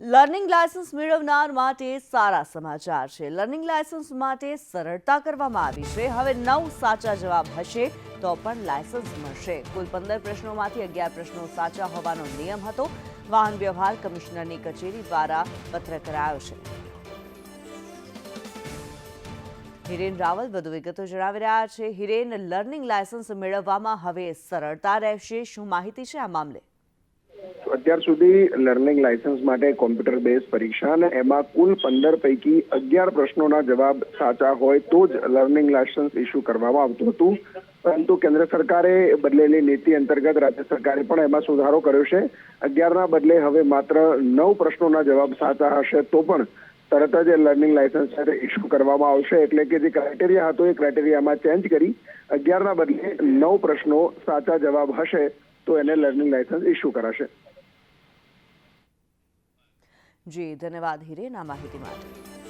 Learning licence મેળવનાર માટે સારા સમાચાર છે. લર્નિંગ લાયસન્સ માટે સરળતા કરવામાં આવી છે. હવે નવ સાચા જવાબ હશે તો પણ લાયસન્સ મળશે. કુલ પંદર પ્રશ્નોમાંથી અગિયાર પ્રશ્નો સાચા હોવાનો નિયમ હતો. વાહન વ્યવહાર કમિશનરની કચેરી દ્વારા પત્ર કરાયો છે. હિરેન રાવલ વધુ વિગતો જણાવી રહ્યા છે. હિરેન, લર્નિંગ લાયસન્સ મેળવવામાં હવે સરળતા રહેશે. શું માહિતી છે આ મામલે? અત્યાર સુધી લર્નિંગ લાયસન્સ માટે કોમ્પ્યુટર બેઝ પરીક્ષા અને એમાં કુલ પંદર પૈકી અગિયાર પ્રશ્નોના જવાબ સાચા હોય તો જ લર્નિંગ લાયસન્સ ઇસ્યુ કરવામાં આવતું હતું. પરંતુ કેન્દ્ર સરકારે બદલેલી નીતિ અંતર્ગત રાજ્ય સરકારે પણ એમાં સુધારો કર્યો છે. અગિયારના બદલે હવે માત્ર નવ પ્રશ્નોના જવાબ સાચા હશે તો પણ તરત જ લર્નિંગ લાયસન્સ ઇસ્યુ કરવામાં આવશે. એટલે કે જે ક્રાઇટેરિયા હતો એ ક્રાઇટેરિયામાં ચેન્જ કરી અગિયારના બદલે નવ પ્રશ્નો સાચા જવાબ હશે. તો એને લર્નિંગ લાયસન્સ ઇસ્યુ કરાશે. જી ધન્યવાદ હિરેન આ માહિતી માટે.